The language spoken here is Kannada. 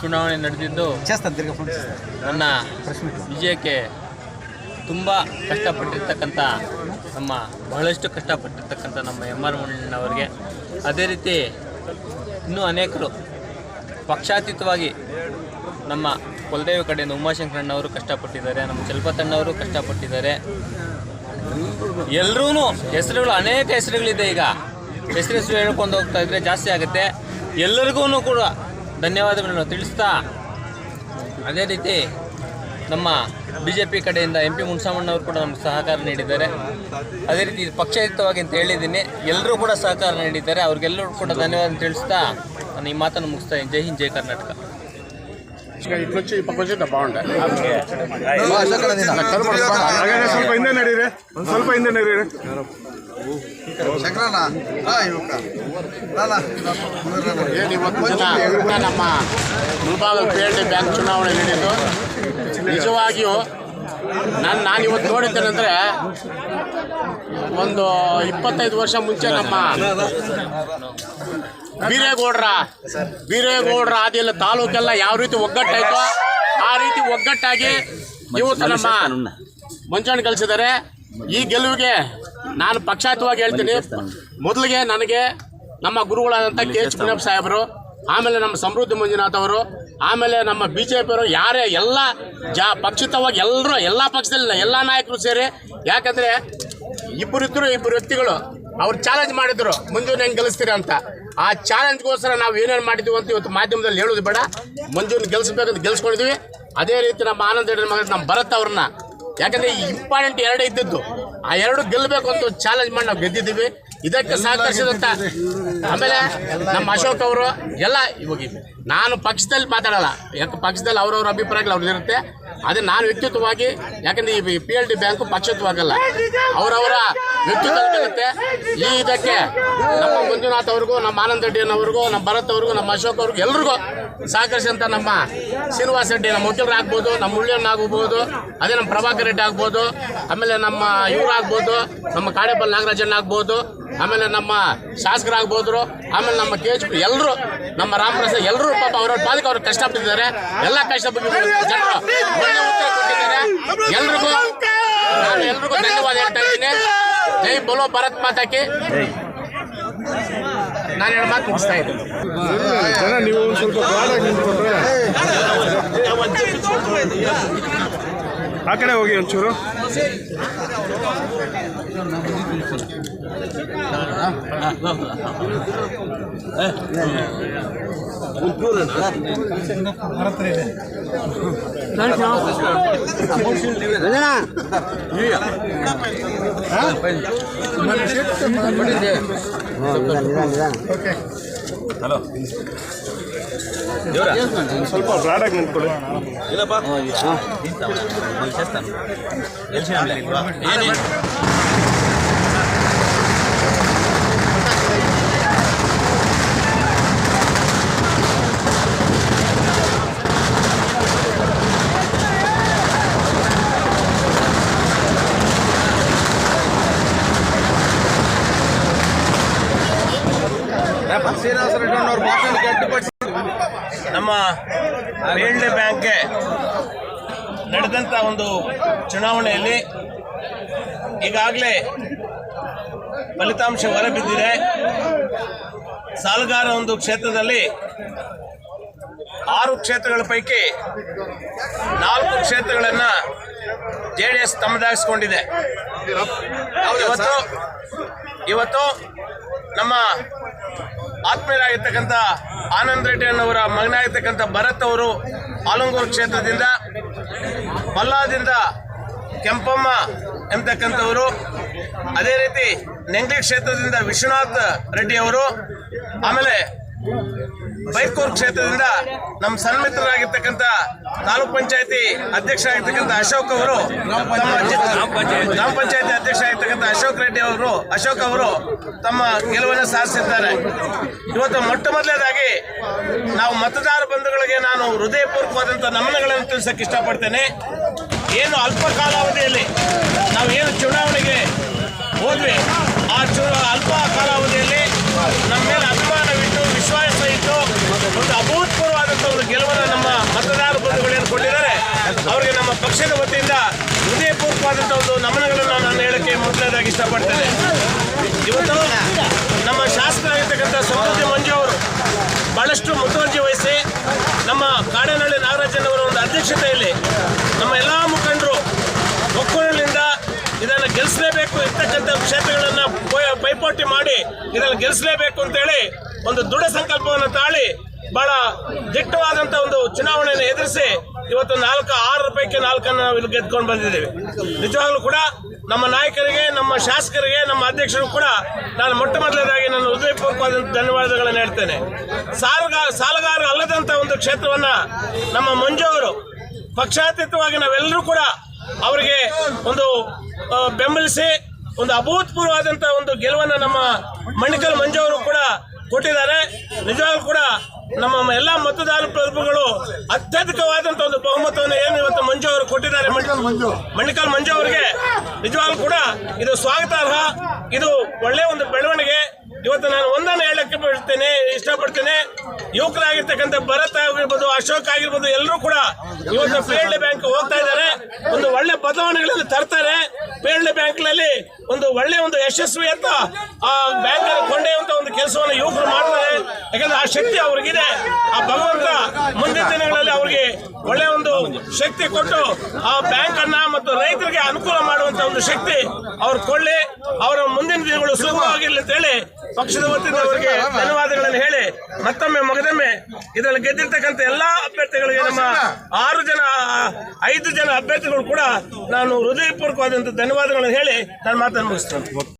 ಚುನಾವಣೆ ನಡೆದಿದ್ದು ನನ್ನ ವಿಜಯಕ್ಕೆ ತುಂಬ ಕಷ್ಟಪಟ್ಟಿರ್ತಕ್ಕಂಥ ನಮ್ಮ ಬಹಳಷ್ಟು ಕಷ್ಟಪಟ್ಟಿರ್ತಕ್ಕಂಥ ನಮ್ಮ ಎಂ ಆರ್ ಮುಣ್ಣನವರಿಗೆ ಅದೇ ರೀತಿ ಇನ್ನೂ ಅನೇಕರು ಪಕ್ಷಾತೀತವಾಗಿ ನಮ್ಮ ಕುಲದೇವಿ ಕಡೆಯಿಂದ ಉಮಾಶಂಕರಣ್ಣವರು ಕಷ್ಟಪಟ್ಟಿದ್ದಾರೆ ನಮ್ಮ ಚಲಪತಣ್ಣವರು ಕಷ್ಟಪಟ್ಟಿದ್ದಾರೆ. ಎಲ್ಲರೂ ಹೆಸರುಗಳು ಅನೇಕ ಹೆಸರುಗಳಿದೆ ಈಗ. ಹೆಸರು ಹೇಳ್ಕೊಂಡು ಹೋಗ್ತಾ ಇದ್ರೆ ಜಾಸ್ತಿ ಆಗುತ್ತೆ. ಎಲ್ಲರಿಗೂ ಕೂಡ ಧನ್ಯವಾದಗಳನ್ನು ತಿಳಿಸ್ತಾ ಅದೇ ರೀತಿ ನಮ್ಮ ಬಿ ಜೆ ಪಿ ಕಡೆಯಿಂದ ಎಂ ಪಿ ಮುನ್ಸಮ್ಮಣ್ಣವರು ಕೂಡ ನಮ್ಗೆ ಸಹಕಾರ ನೀಡಿದ್ದಾರೆ. ಅದೇ ರೀತಿ ಪಕ್ಷಯುತವಾಗಿ ಅಂತ ಹೇಳಿದ್ದೀನಿ. ಎಲ್ಲರೂ ಕೂಡ ಸಹಕಾರ ನೀಡಿದ್ದಾರೆ. ಅವ್ರಿಗೆಲ್ಲರೂ ಕೂಡ ಧನ್ಯವಾದ ತಿಳಿಸ್ತಾ ನಾನು ಈ ಮಾತನ್ನು ಮುಗಿಸ್ತಾ ಜೈ ಹಿಂದ್, ಜೈ ಕರ್ನಾಟಕ. ఇటు వచ్చి ఈ పక్క వచ్చి బాగుంటాయి ಹಾಗಾದ್ರೆ ಸ್ವಲ್ಪ ಹಿಂದೆ ನಡೀರಿ ಒಂದು ಸ್ವಲ್ಪ ಹಿಂದೆ ನಡೀರಿ శంకరన్న యువక ಏನು ಇವತ್ತು ದಿನ ನಮ್ಮ Mulbagal P L D bank ಚುನಾವಣೆ ನಡೆಯಿತು ನಿಜವಾಗಿಯೂ ನಾನು ನಾನು ಇವತ್ತು ನೋಡಿದ್ದೇನೆಂದರೆ ಒಂದು ಇಪ್ಪತ್ತೈದು ವರ್ಷ ಮುಂಚೆ ನಮ್ಮ ಬೀರೇಗೌಡರ. ಬೀರೇಗೌಡ್ರ ಆದಿಲ್ಲ ತಾಲೂಕೆಲ್ಲ ಯಾವ ರೀತಿ ಒಗ್ಗಟ್ಟಾಯ್ತೋ ಆ ರೀತಿ ಒಗ್ಗಟ್ಟಾಗಿ ಇವತ್ತು ನಮ್ಮ ಮಂಚಣ್ಣ ಕಳಿಸಿದ್ದಾರೆ. ಈ ಗೆಲುವಿಗೆ ನಾನು ಪಕ್ಷಾತವಾಗಿ ಹೇಳ್ತೀನಿ. ಮೊದಲಿಗೆ ನನಗೆ ನಮ್ಮ ಗುರುಗಳಾದಂಥ ಕೆ ಎಚ್ ಪುಣ್ಯಪ್ಪ ಸಾಹೇಬರು ಆಮೇಲೆ ನಮ್ಮ ಸಮೃದ್ಧಿ ಮಂಜುನಾಥ್ ಅವರು ಆಮೇಲೆ ನಮ್ಮ ಬಿ ಜೆ ಪಿಯವರು ಯಾರೇ ಎಲ್ಲ ಜಾ ಪಕ್ಷಿತವಾಗಿ ಎಲ್ಲರೂ ಎಲ್ಲ ಪಕ್ಷದಲ್ಲಿ ಎಲ್ಲ ನಾಯಕರು ಸೇರಿ ಯಾಕಂದರೆ ಇಬ್ಬರಿದ್ದರು ಇಬ್ಬರು ವ್ಯಕ್ತಿಗಳು ಅವ್ರು ಚಾಲೆಂಜ್ ಮಾಡಿದ್ರು, ಮಂಜುನ ಹೆಂಗೆ ಗೆಲ್ಲಿಸ್ತೀರಾ ಅಂತ. ಆ ಚಾಲೆಂಜ್ಗೋಸ್ಕರ ನಾವು ಏನೇನು ಮಾಡಿದ್ವಿ ಅಂತ ಇವತ್ತು ಮಾಧ್ಯಮದಲ್ಲಿ ಹೇಳೋದು ಬೇಡ. ಮಂಜುನ ಗೆಲ್ಲಿಸ್ಬೇಕಂತ ಗೆಲ್ಸ್ಕೊಂಡಿದ್ವಿ. ಅದೇ ರೀತಿ ನಮ್ಮ ಆನಂದ ರೆಡ್ಡಿ ಮಗ ನಮ್ಮ ಭರತ್ ಅವ್ರನ್ನ. ಯಾಕಂದ್ರೆ ಈ ಇಂಪಾರ್ಟೆಂಟ್ ಎರಡೇ ಇದ್ದದ್ದು. ಆ ಎರಡು ಗೆಲ್ಲಬೇಕು ಅಂತ ಚಾಲೆಂಜ್ ಮಾಡಿ ನಾವು ಗೆದ್ದಿದ್ದೀವಿ. ಇದಕ್ಕೆ ಸಹಕರಿಸಿದಂತ ಆಮೇಲೆ ನಮ್ಮ ಅಶೋಕ್ ಅವರು ಎಲ್ಲ ಇವಾಗ ನಾನು ಪಕ್ಷದಲ್ಲಿ ಮಾತಾಡಲ್ಲ. ಯಾಕೆ ಪಕ್ಷದಲ್ಲಿ ಅವ್ರವ್ರ ಅಭಿಪ್ರಾಯಗಳು ಅವ್ರದ್ದು ಇರುತ್ತೆ ಅದೇ ನಾನು ವ್ಯಕ್ತಿತ್ವವಾಗಿ, ಯಾಕಂದ್ರೆ ಈ ಪಿ ಎಲ್ ಡಿ ಬ್ಯಾಂಕು ಪಕ್ಷತ್ವವಾಗಲ್ಲ ಅವರವರ ವ್ಯಕ್ತಿತ್ವ ಇರುತ್ತೆ ಈ ಇದಕ್ಕೆ ನಮ್ಮ ಮಂಜುನಾಥ್ ಅವ್ರಿಗೂ, ನಮ್ಮ ಆನಂದ್ ರೆಡ್ಡಿ ಅವ್ರಿಗೂ ನಮ್ಮ ಭರತ್ ಅವ್ರಿಗೂ, ನಮ್ಮ ಅಶೋಕ್ ಅವ್ರಿಗೂ ಎಲ್ರಿಗೂ ಸಹಕರಿಸಿದಂಥ ನಮ್ಮ ಶ್ರೀನಿವಾಸ ರೆಡ್ಡಿ, ನಮ್ಮ ವಕೀಲರು ಆಗ್ಬೋದು, ನಮ್ಮ ಉಳ್ಳಿಯನ್ನ ಆಗ್ಬೋದು, ಅದೇ ನಮ್ಮ ಪ್ರಭಾಕರ್ ರೆಡ್ಡಿ ಆಗ್ಬೋದು, ಆಮೇಲೆ ನಮ್ಮ ಇವ್ರು ಆಗ್ಬೋದು, ನಮ್ಮ ಕಾಡೇಪಲ್ ನಾಗರಾಜನ್ ಆಗ್ಬೋದು, ಆಮೇಲೆ ನಮ್ಮ ಶಾಸಕರಾಗ್ಬೋದ್ರು ಆಮೇಲೆ ನಮ್ಮ ಕೆ ಎಚ್ ಪಿ ಎಲ್ಲರೂ ನಮ್ಮ ರಾಮಪ್ರಸಾದ್ ಎಲ್ಲರೂ ಪಾಪ ಅವರ ಪಾದಕ್ಕೆ ಅವ್ರು ಕಷ್ಟಪಟ್ಟಿದ್ದಾರೆ. ಎಲ್ಲ ಕಷ್ಟ ಜನರು ಒಳ್ಳೆ ಉತ್ತರ ಕೊಟ್ಟಿದ್ದಾರೆ. ಎಲ್ರಿಗೂ ನಾನು ಎಲ್ರಿಗೂ ಧನ್ಯವಾದ ಹೇಳ್ತಾ ಇದ್ದೀನಿ. ಜೈ ಬೋಲೋ ಭಾರತ್ ಮಾತಾಕಿ. ನಾನು ಎರಡು ಮಾತು ಮುಗಿಸ್ತಾ ಇದ್ದೀನಿ. ನೀವು ಸ್ವಲ್ಪ ಆ ಕಡೆ ಹೋಗಿ ಒಂಚೂರು. ಸ್ವಲ್ಪ ಬ್ರಾಡಾಗಿ ನಿಂತ್ಕೊಳ್ಳಿ ನಮ್ಮ ಬೇಲ್ಡೆ ಬ್ಯಾಂಕ್ಗೆ ನಡೆದಂಥ ಒಂದು ಚುನಾವಣೆಯಲ್ಲಿ ಈಗಾಗಲೇ ಫಲಿತಾಂಶ ಹೊರಬಿದ್ದಿದೆ ಸಾಲಗಾರ ಒಂದು ಕ್ಷೇತ್ರದಲ್ಲಿ ಆರು ಕ್ಷೇತ್ರಗಳ ಪೈಕಿ ನಾಲ್ಕು ಕ್ಷೇತ್ರಗಳನ್ನು ಜೆ ಡಿ ಎಸ್ ತಮ್ಮದಾಗಿಸ್ಕೊಂಡಿದೆ. ಇವತ್ತು ಇವತ್ತು ನಮ್ಮ ಆತ್ಮೀಯರಾಗಿರ್ತಕ್ಕಂಥ ಆನಂದ್ ರೆಡ್ಡಿ ಅನ್ನೋರ ಮಗನಾಗಿರ್ತಕ್ಕಂಥ ಭರತ್ ಅವರು ಆಲಂಗೂರು ಕ್ಷೇತ್ರದಿಂದ ಬಲ್ಲಾದಿಂದ ಕೆಂಪಮ್ಮ ಎಂಬತಕ್ಕಂಥವರು, ಅದೇ ರೀತಿ ನೆಂಗ್ಲಿ ಕ್ಷೇತ್ರದಿಂದ ವಿಶ್ವನಾಥ್ ರೆಡ್ಡಿ ಅವರು, ಆಮೇಲೆ ಬೈರ್ಕೂರು ಕ್ಷೇತ್ರದಿಂದ ನಮ್ಮ ಸನ್ಮಿತ್ರರಾಗಿರ್ತಕ್ಕಂಥ ತಾಲೂಕ್ ಪಂಚಾಯತಿ ಅಧ್ಯಕ್ಷರಾಗಿರ್ತಕ್ಕಂಥ ಅಶೋಕ್ ಅವರು ಗ್ರಾಮ ಪಂಚಾಯತಿ. ಅಧ್ಯಕ್ಷ ಆಗಿರ್ತಕ್ಕಂಥ ಅಶೋಕ್ ರೆಡ್ಡಿ ಅವರು ಅಶೋಕ್ ಅವರು ತಮ್ಮ ಗೆಲುವನ್ನು ಸಾಧಿಸಿದ್ದಾರೆ. ಇವತ್ತು ಮೊಟ್ಟ ಮೊದಲನೇದಾಗಿ ನಾವು ಮತದಾರ ಬಂಧುಗಳಿಗೆ ನಾನು ಹೃದಯಪೂರ್ವಕವಾದಂಥ ನಮನಗಳನ್ನು ತಿಳಿಸಕ್ಕೆ ಇಷ್ಟಪಡ್ತೇನೆ. ಏನು ಅಲ್ಪ ಕಾಲಾವಧಿಯಲ್ಲಿ ನಾವು ಏನು ಚುನಾವಣೆಗೆ ಹೋದ್ವಿ ಆ ಚು ಅಲ್ಪ ಕಾಲಾವಧಿಯಲ್ಲಿ ನಮ್ಮ ಮೇಲೆ ಅಭಿಮಾನವಿಟ್ಟು ವಿಶ್ವಾಸ ಇಟ್ಟು ಒಂದು ಹೃದಯಪೂರ್ವಕವಾದಂಥ ಒಂದು ನಮನಗಳನ್ನು ನಾನು ಇಷ್ಟಪಡ್ತೇನೆ. ಇವತ್ತು ನಮ್ಮ ಶಾಸಕರಾಗಿರ್ತಕ್ಕಂಥ ಸಮೃದ್ಧಿ ಮಂಜು ಅವರು ಬಹಳಷ್ಟು ಮುತುವರ್ಜಿ ವಹಿಸಿ ನಮ್ಮ ಕಾಡೇನಹಳ್ಳಿ ನಾಗರಾಜನವರ ಒಂದು ಅಧ್ಯಕ್ಷತೆಯಲ್ಲಿ ನಮ್ಮ ಎಲ್ಲ ಮುಖಂಡರು ಒಕ್ಕೂರಿನಿಂದ ಇದನ್ನು ಗೆಲ್ಲಿಸಲೇಬೇಕು ಇರ್ತಕ್ಕಂಥ ಕ್ಷೇತ್ರಗಳನ್ನು ಪೈಪೋಟಿ ಮಾಡಿ ಇದನ್ನು ಗೆಲ್ಲಿಸಲೇಬೇಕು ಅಂತೇಳಿ ಒಂದು ದೃಢ ಸಂಕಲ್ಪವನ್ನು ತಾಳಿ ಬಹಳ ದಿಟ್ಟವಾದಂಥ ಒಂದು ಚುನಾವಣೆಯನ್ನು ಎದುರಿಸಿ ಇವತ್ತು ನಾಲ್ಕು, ಆರು ರೂಪಾಯಿಗೆ ನಾಲ್ಕನ್ನು ನಾವು ಇಲ್ಲಿ ಗೆದ್ಕೊಂಡು ಬಂದಿದ್ದೇವೆ. ನಿಜವಾಗ್ಲೂ ಕೂಡ ನಮ್ಮ ನಾಯಕರಿಗೆ, ನಮ್ಮ ಶಾಸಕರಿಗೆ, ನಮ್ಮ ಅಧ್ಯಕ್ಷರು ಕೂಡ ನಾನು ಮೊಟ್ಟ ಮೊದಲನೇದಾಗಿ ನನ್ನ ಹೃದಯಪೂರ್ವಕವಾದಂಥ ಧನ್ಯವಾದಗಳನ್ನು ಹೇಳ್ತೇನೆ. ಸಾಲಗಾರ ಸಾಲುಗಾರರು ಅಲ್ಲದಂಥ ಒಂದು ಕ್ಷೇತ್ರವನ್ನ ನಮ್ಮ ಮಂಜು ಅವರು ಪಕ್ಷಾತೀತವಾಗಿ ನಾವೆಲ್ಲರೂ ಕೂಡ ಅವರಿಗೆ ಒಂದು ಬೆಂಬಲಿಸಿ, ಒಂದು ಅಭೂತಪೂರ್ವವಾದಂಥ ಒಂದು ಗೆಲುವನ್ನು ನಮ್ಮ ಮಣಿಕಲ್ ಮಂಜು ಅವರು ಕೂಡ ಕೊಟ್ಟಿದ್ದಾರೆ. ನಿಜವಾಗ್ಲೂ ಕೂಡ ನಮ್ಮ ಎಲ್ಲಾ ಮತದಾರ ಪ್ರಭುಗಳು ಅತ್ಯಧಿಕವಾದಂತಹ ಒಂದು ಬಹುಮತವನ್ನು ಏನು ಇವತ್ತು ಮಂಜು ಅವರು ಕೊಟ್ಟಿದ್ದಾರೆ ಮಣಿಕಾಲ್ ಮಂಜು. ಮಣಿಕಲ್ ಮಂಜು ಅವರಿಗೆ ನಿಜವಾಗ್ಲೂ ಕೂಡ ಇದು ಸ್ವಾಗತಾರ್ಹ. ಇದು ಒಳ್ಳೆ ಒಂದು ಬೆಳವಣಿಗೆ. ಇವತ್ತು ನಾನು ಒಂದನ್ನು ಹೇಳಕ್ಕೆ ಬಿಡ್ತೇನೆ ಇಷ್ಟಪಡ್ತೇನೆ. ಯುವಕರಾಗಿರ್ತಕ್ಕಂಥ ಭರತ್ ಆಗಿರ್ಬೋದು, ಅಶೋಕ್ ಆಗಿರ್ಬೋದು, ಎಲ್ಲರೂ ಕೂಡ ಇವತ್ತು ಪೇರ್ಲೆ ಬ್ಯಾಂಕ್ ಹೋಗ್ತಾ ಇದ್ದಾರೆ. ಒಂದು ಒಳ್ಳೆ ಬದಲಾವಣೆಗಳನ್ನು ತರ್ತಾರೆ. ಪೇರ್ಲೆ ಬ್ಯಾಂಕ್ನಲ್ಲಿ ಒಂದು ಒಳ್ಳೆ ಒಂದು ಯಶಸ್ವಿ ಅಂತ ಆ ಬ್ಯಾಂಕ್ ಅಂತ ಒಂದು ಕೆಲಸವನ್ನು ಯುವಕರು ಮಾಡ್ತಾರೆ. ಯಾಕಂದ್ರೆ ಆ ಶಕ್ತಿ ಅವ್ರಿಗಿದೆ. ಆ ಭಗವಂತ ಮುಂದಿನ ದಿನಗಳಲ್ಲಿ ಅವ್ರಿಗೆ ಒಳ್ಳೆ ಒಂದು ಶಕ್ತಿ ಕೊಟ್ಟು ಆ ಬ್ಯಾಂಕ್ ಅನ್ನ ಮತ್ತು ರೈತರಿಗೆ ಅನುಕೂಲ ಮಾಡುವಂತ ಒಂದು ಶಕ್ತಿ ಅವ್ರು ಕೊಳ್ಳಿ ಅವರ ಮುಂದಿನ ದಿನಗಳು ಸುಲಭವಾಗಿರ್ಲಿ ಅಂತ ಹೇಳಿ ಪಕ್ಷದ ವತಿಯಿಂದ ಅವರಿಗೆ ಧನ್ಯವಾದಗಳನ್ನು ಹೇಳಿ ಮತ್ತೊಮ್ಮೆ ಮೊಗದೊಮ್ಮೆ ಇದರಲ್ಲಿ ಗೆದ್ದಿರ್ತಕ್ಕಂಥ ಎಲ್ಲಾ ಅಭ್ಯರ್ಥಿಗಳಿಗೆ ನಮ್ಮ ಆರು ಜನ ಐದು ಜನ ಅಭ್ಯರ್ಥಿಗಳು ಕೂಡ ನಾನು ಹೃದಯಪೂರ್ವಕವಾದಂಥ ಧನ್ಯವಾದಗಳನ್ನು ಹೇಳಿ ನಾನು ಮಾತನ್ನು ಮುಗಿಸ್ತೇನೆ.